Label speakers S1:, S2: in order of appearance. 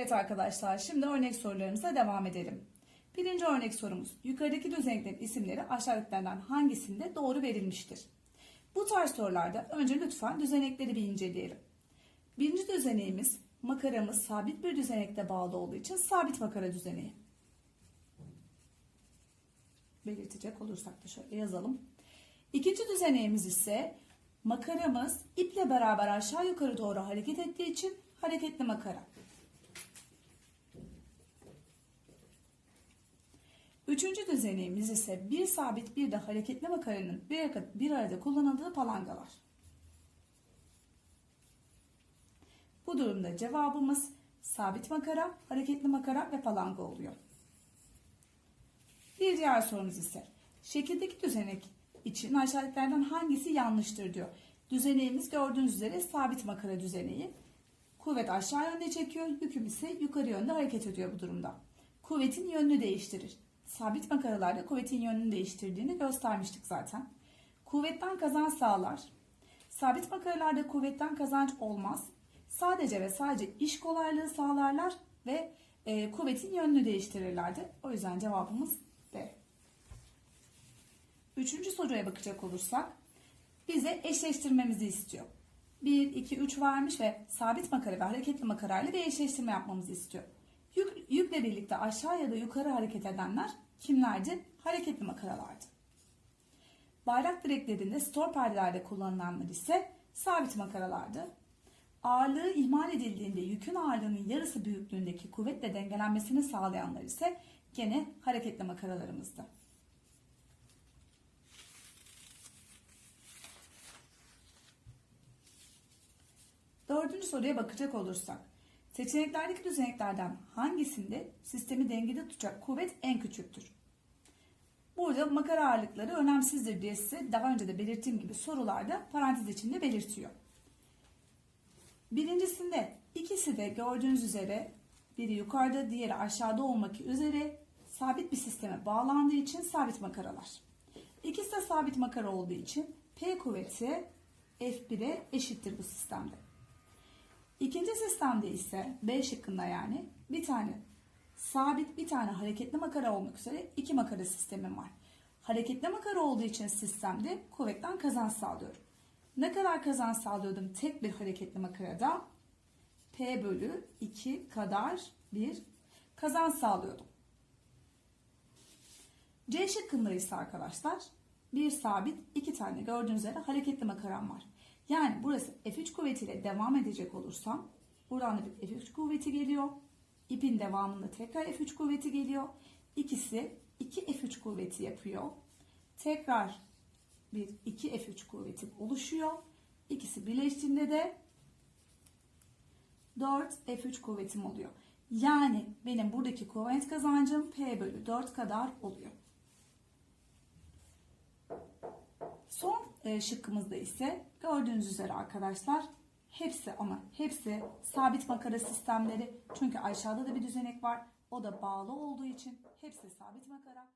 S1: Evet arkadaşlar şimdi örnek sorularımıza devam edelim. Birinci örnek sorumuz. Yukarıdaki düzeneklerin isimleri aşağıdakilerden hangisinde doğru verilmiştir? Bu tarz sorularda önce lütfen düzenekleri bir inceleyelim. Birinci düzeneğimiz makaramız sabit bir düzenekte bağlı olduğu için sabit makara düzeneği. Belirtecek olursak da şöyle yazalım. İkinci düzeneğimiz ise makaramız iple beraber aşağı yukarı doğru hareket ettiği için hareketli makara. Üçüncü düzeneğimiz ise bir sabit bir de hareketli makaranın bir arada, kullanıldığı palangalar. Bu durumda cevabımız sabit makara, hareketli makara ve palanga oluyor. Bir diğer sorumuz ise şekildeki düzenek için aşağıdakilerden hangisi yanlıştır diyor. Düzeneğimiz gördüğünüz üzere sabit makara düzeneği. Kuvvet aşağı yönde çekiyor, yüküm ise yukarı yönde hareket ediyor bu durumda. Kuvvetin yönünü değiştirir. Sabit makaralarda kuvvetin yönünü değiştirdiğini göstermiştik zaten. Kuvvetten kazanç sağlar. Sabit makaralarda kuvvetten kazanç olmaz. Sadece ve sadece iş kolaylığı sağlarlar ve e, kuvvetin yönünü değiştirirlerdi. O yüzden cevabımız B. Üçüncü soruya bakacak olursak bize eşleştirmemizi istiyor. 1, 2, 3 vermiş ve sabit makara ve hareketli makarayla bir eşleştirme yapmamızı istiyor. Yük, yükle birlikte aşağı ya da yukarı hareket edenler kimlerdi? Hareketli makaralardı. Bayrak direklerinde stor perdelerde kullanılanlar ise sabit makaralardı. Ağırlığı ihmal edildiğinde yükün ağırlığının yarısı büyüklüğündeki kuvvetle dengelenmesini sağlayanlar ise gene hareketli makaralarımızdı. Dördüncü soruya bakacak olursak, seçeneklerdeki düzeneklerden hangisinde sistemi dengede tutacak kuvvet en küçüktür? Burada makara ağırlıkları önemsizdir diye size daha önce de belirttiğim gibi sorularda parantez içinde belirtiyor. Birincisinde ikisi de gördüğünüz üzere biri yukarıda diğeri aşağıda olmak üzere sabit bir sisteme bağlandığı için sabit makaralar. İkisi de sabit makara olduğu için P kuvveti F1'e eşittir bu sistemde. İkinci sistemde ise B şıkkında yani bir tane sabit bir tane hareketli makara olmak üzere iki makara sistemim var. Hareketli makara olduğu için sistemde kuvvetten kazanç sağlıyorum. Ne kadar kazanç sağlıyordum tek bir hareketli makarada? P bölü 2 kadar bir kazanç sağlıyordum. C şıkkında ise arkadaşlar bir sabit iki tane gördüğünüz üzere hareketli makaram var. Yani burası F3 kuvvetiyle devam edecek olursam buradan da bir F3 kuvveti geliyor. İpin devamında tekrar F3 kuvveti geliyor. İkisi 2 F3 kuvveti yapıyor. Tekrar bir 2 F3 kuvveti oluşuyor. İkisi birleştiğinde de 4 F3 kuvvetim oluyor. Yani benim buradaki kuvvet kazancım P bölü 4 kadar oluyor. Şıkkımızda ise gördüğünüz üzere arkadaşlar hepsi ama hepsi sabit makara sistemleri. Çünkü aşağıda da bir düzenek var. O da bağlı olduğu için hepsi sabit makara.